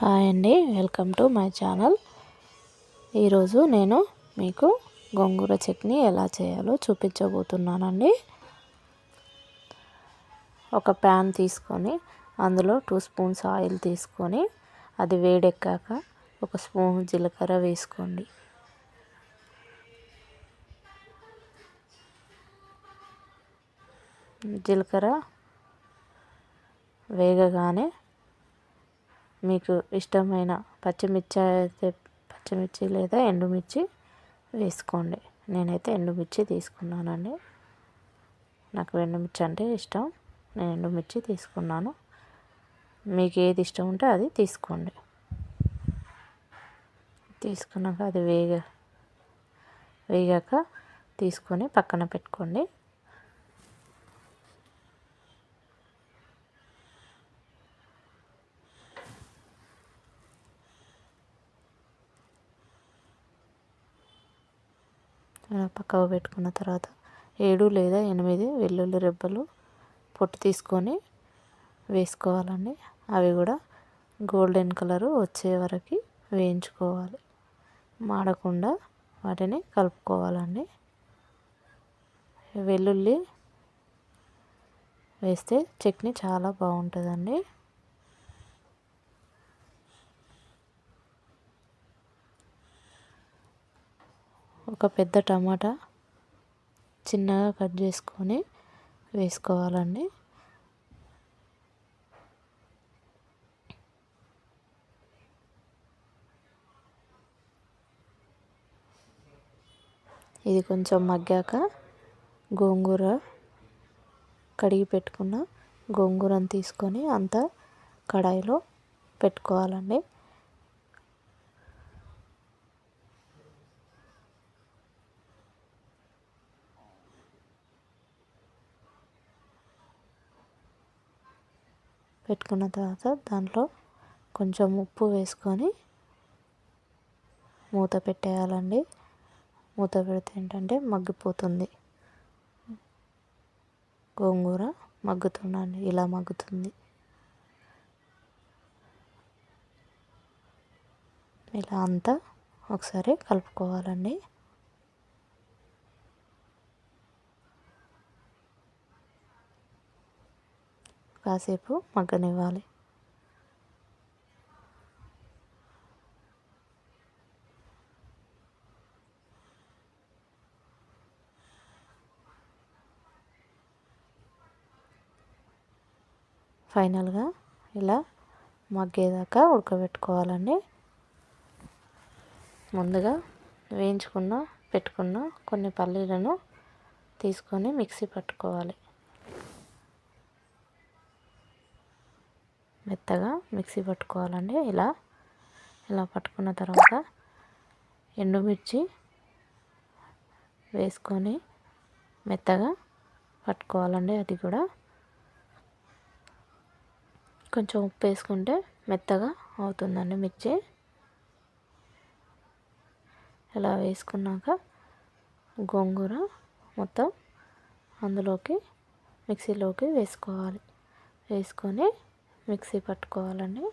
Hi అండి welcome to my channel. ఈరోజు నేను మీకు గోంగూర చట్నీ ఎలా చేయాలో చూపించబోతున్నానండి. ఒక ప్యాన్ తీసుకొని అందులో టూ స్పూన్స్ ఆయిల్ తీసుకొని అది వేడెక్కాక ఒక స్పూన్ జీలకర్ర వేసుకోండి. జీలకర్ర వేగగానే మీకు ఇష్టమైన పచ్చిమిర్చి అయితే పచ్చిమిర్చి లేదా ఎండుమిర్చి వేసుకోండి. నేనైతే ఎండుమిర్చి తీసుకున్నానండి. నాకు ఎండుమిర్చి అంటే ఇష్టం. నేను ఎండుమిర్చి తీసుకున్నాను. మీకు ఏది ఇష్టం ఉంటే అది తీసుకోండి. తీసుకున్నాక అది వేగ వేగాక తీసుకొని పక్కన పెట్టుకోండి. పక్కకు పెట్టుకున్న తర్వాత ఏడు లేదా ఎనిమిది వెల్లుల్లి రెబ్బలు పొట్టు తీసుకొని వేసుకోవాలండి. అవి కూడా గోల్డెన్ కలరు వచ్చే వరకు వేయించుకోవాలి. మాడకుండా వాటిని కలుపుకోవాలండి. వెల్లుల్లి వేస్తే చట్నీ చాలా బాగుంటుందండి. ఒక పెద్ద టమాటా చిన్నగా కట్ చేసుకొని వేసుకోవాలండి. ఇది కొంచెం మగ్గాక గోంగూర కడిగి పెట్టుకున్న గోంగూరను తీసుకొని అంతా కడాయిలో పెట్టుకోవాలండి. పెట్టుకున్న తర్వాత దాంట్లో కొంచెం ఉప్పు వేసుకొని మూత పెట్టేయాలండి. మూత పెడితే ఏంటంటే మగ్గిపోతుంది. గోంగూర మగ్గుతుందండి. ఇలా మగ్గుతుంది. ఇలా అంతా ఒకసారి కలుపుకోవాలండి. కాసేపు మగ్గనివ్వాలి. ఫైనల్గా ఇలా మగ్గేదాకా ఉడకబెట్టుకోవాలండి. ముందుగా వేయించుకున్న పెట్టుకున్న కొన్ని పల్లీలను తీసుకొని మిక్సీ పట్టుకోవాలి. మెత్తగా మిక్సీ పట్టుకోవాలండి. ఇలా ఇలా పట్టుకున్న తర్వాత ఎండుమిర్చి వేసుకొని మెత్తగా పట్టుకోవాలండి. అది కూడా కొంచెం ఉప్పు వేసుకుంటే మెత్తగా అవుతుందండి మిర్చి. ఇలా వేసుకున్నాక గోంగూర మొత్తం అందులోకి మిక్సీలోకి వేసుకోవాలి. వేసుకొని మిక్సీ పట్టుకోవాలండి.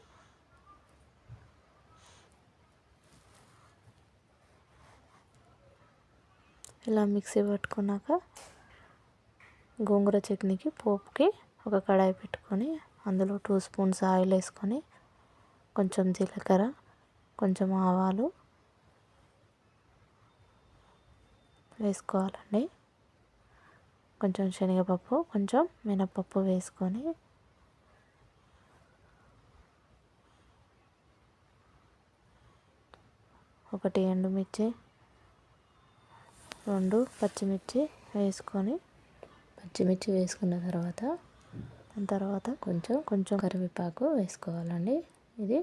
ఇలా మిక్సీ పట్టుకున్నాక గోంగూర చట్నీకి పోపుకి ఒక కడాయి పెట్టుకొని అందులో టూ స్పూన్స్ ఆయిల్ వేసుకొని కొంచెం జీలకర్ర కొంచెం ఆవాలు వేసుకోవాలండి. కొంచెం శనగపప్పు కొంచెం మినపప్పు వేసుకొని ఒకటి ఎండుమిర్చి రెండు పచ్చిమిర్చి వేసుకొని పచ్చిమిర్చి వేసుకున్న తర్వాత దాని తర్వాత కొంచెం కొంచెం కరివేపాకు వేసుకోవాలండి. ఇది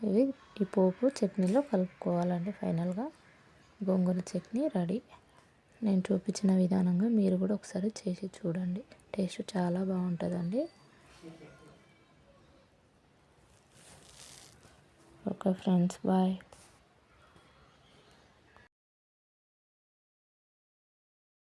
ఇవి ఈ పోపు చట్నీలో కలుపుకోవాలండి ఫైనల్గా. గోంగూర చట్నీ రెడీ. నేను చూపించిన విధానంగా మీరు కూడా ఒకసారి చేసి చూడండి. టేస్ట్ చాలా బాగుంటుందండి. Okay friends bye.